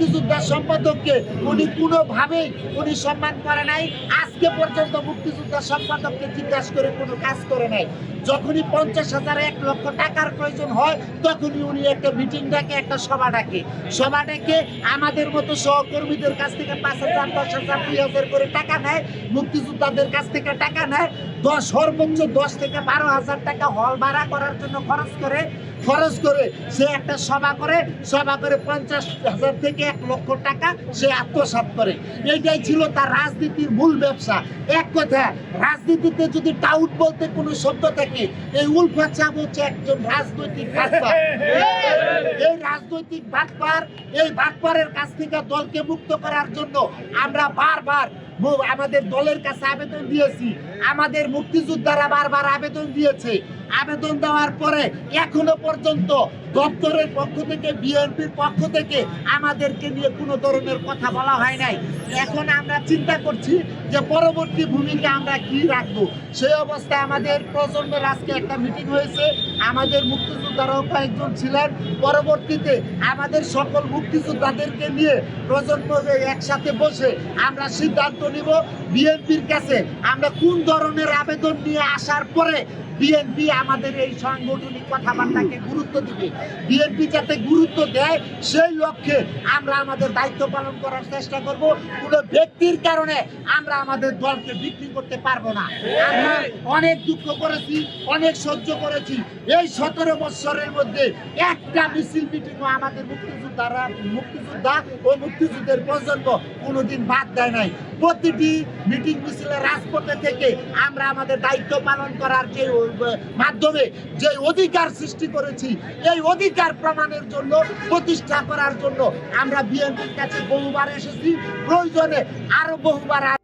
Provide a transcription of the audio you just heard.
মুক্তিযোদ্ধার সম্পাদককে উনি কোনোভাবেই উনি সম্মান করে নাই। আজকে পর্যন্ত মুক্তিযোদ্ধার সম্পাদককে জিজ্ঞাসা করে কোনো কাজ করে নাই। যখনই পঞ্চাশ হাজার এক লক্ষ টাকার প্রয়োজন হয়, তখনই উনি একটা মিটিং ডাকে, একটা সভা ডাকে। সভা ডেকে আমাদের মতো সহকর্মীদের কাছ থেকে পাঁচ হাজার, দশ হাজার, দুই হাজার করে টাকা নেয়। মুক্তিযোদ্ধাদের কাছ থেকে টাকা নেয়। দশ, সর্বোচ্চ দশ থেকে বারো হাজার টাকা হল ভাড়া করার জন্য খরচ করে। খরচ করে, সে একটা সভা করে সভা করে পঞ্চাশ হাজার থেকে এক লক্ষ টাকা সে আত্মসাৎ করে। এইটাই ছিল তার রাজনীতির মূল ব্যবসা। এক কথা, রাজনীতিতে যদি টাউট বলতে কোনো শব্দ থাকে, এই উলফা চাপ হচ্ছে একজন রাজনৈতিক বাটপার। এই রাজনৈতিক বাটপার, এই বাটপারের কাছ থেকে দলকে মুক্ত করার জন্য আমরা বারবার আমাদের দলের কাছে আবেদন দিয়েছি। আমাদের মুক্তিযোদ্ধারা বারবার আবেদন দিয়েছে। আবেদন দেওয়ার পরে এখনও পর্যন্ত দপ্তরের পক্ষ থেকে, বিএনপির পক্ষ থেকে আমাদেরকে নিয়ে কোনো ধরনের কথা বলা হয় নাই। এখন আমরা চিন্তা করছি যে পরবর্তী ভূমিকা আমরা কি রাখব? সেই অবস্থায় আমাদের প্রজন্মের আজকে একটা মিটিং হয়েছে। আমাদের মুক্তিযোদ্ধারাও কয়েকজন ছিলেন। পরবর্তীতে আমাদের সকল মুক্তিযোদ্ধাদেরকে নিয়ে প্রজন্ম একসাথে বসে আমরা সিদ্ধান্ত নিব, বিএনপির কাছে আমরা কোন ধরনের আবেদন নিয়ে আসার পরে বিএনপি আমাদের এই সাংগঠনিক কথাবার্তাকে গুরুত্ব দিবে। বিএনপি যাতে গুরুত্ব দেয়, সেই লক্ষ্যে আমরা আমাদের দায়িত্ব পালন করার চেষ্টা করব। কোনো ব্যক্তির কারণে আমরা আমাদের দলকে বিক্রি করতে পারব না। আমরা অনেক দুঃখ করেছি, অনেক সহ্য করেছি। এই সতেরো বছরের মধ্যে একটা মিছিল মিটিংও আমাদের মুক্তিযোদ্ধারা, মুক্তিযোদ্ধা ও মুক্তিযুদ্ধের প্রজন্ম কোনোদিন বাদ দেয় নাই। প্রতিটি মিটিং মিছিলে রাজপথে থেকে আমরা আমাদের দায়িত্ব পালন করার যে মাধ্যমে যে অধিকার সৃষ্টি করেছি, এই অধিকার প্রমাণের জন্য, প্রতিষ্ঠা করার জন্য আমরা বিএনপির কাছে বহুবার এসেছি। প্রয়োজনে আরও বহুবার